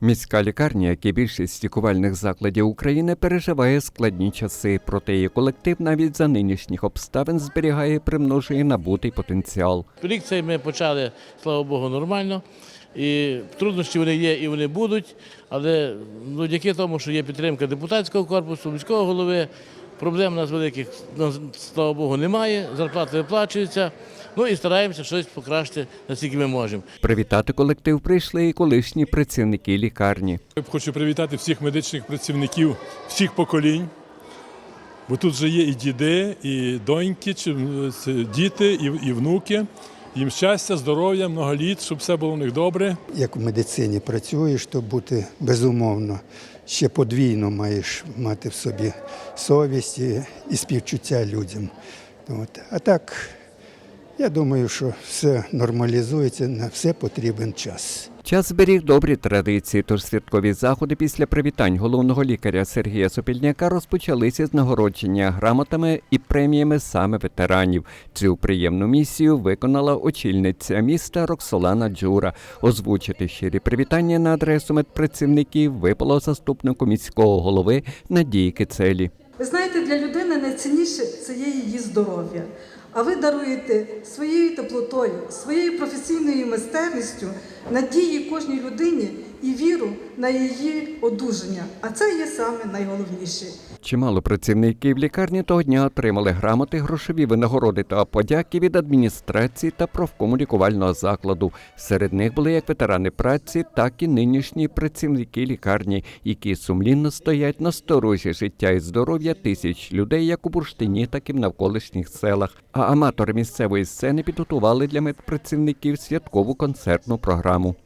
Міська лікарня, як і більшість лікувальних закладів України, переживає складні часи, проте її колектив навіть за нинішніх обставин зберігає, примножує набутий потенціал. Рік цей ми почали, слава Богу, нормально. І труднощі вони є і вони будуть, але ну, завдяки тому, що є підтримка депутатського корпусу, міського голови, проблем у нас великих, слава Богу, немає, зарплати виплачуються. Ну і стараємося щось покращити, наскільки ми можемо. Привітати колектив прийшли і колишні працівники лікарні. Я хочу привітати всіх медичних працівників всіх поколінь. Бо тут вже є і діди, і доньки, чи діти, і, і внуки. Їм щастя, здоров'я, много літ, щоб все було у них добре. як в медицині працюєш, то бути безумовно ще подвійно маєш мати в собі совість і, і співчуття людям. От. А так, я думаю, що все нормалізується, на все потрібен час. Час зберіг добрі традиції, тож святкові заходи після привітань головного лікаря Сергія Сопільняка розпочалися з нагородження грамотами і преміями саме ветеранів. Цю приємну місію виконала очільниця міста Роксолана Джура. Озвучити щирі привітання на адресу медпрацівників випало заступнику міського голови Надії Кицелі. Ви знаєте, для людини найцінніше це є її здоров'я. А ви даруєте своєю теплотою, своєю професійною майстерністю надії кожній людині і віру на її одужання. А це є саме найголовніше. Чимало працівників лікарні того дня отримали грамоти, грошові винагороди та подяки від адміністрації та профкому лікувального закладу. Серед них були як ветерани праці, так і нинішні працівники лікарні, які сумлінно стоять на сторожі життя і здоров'я тисяч людей, як у бурштині, так і в навколишніх селах. А аматори місцевої сцени підготували для медпрацівників святкову концертну програму.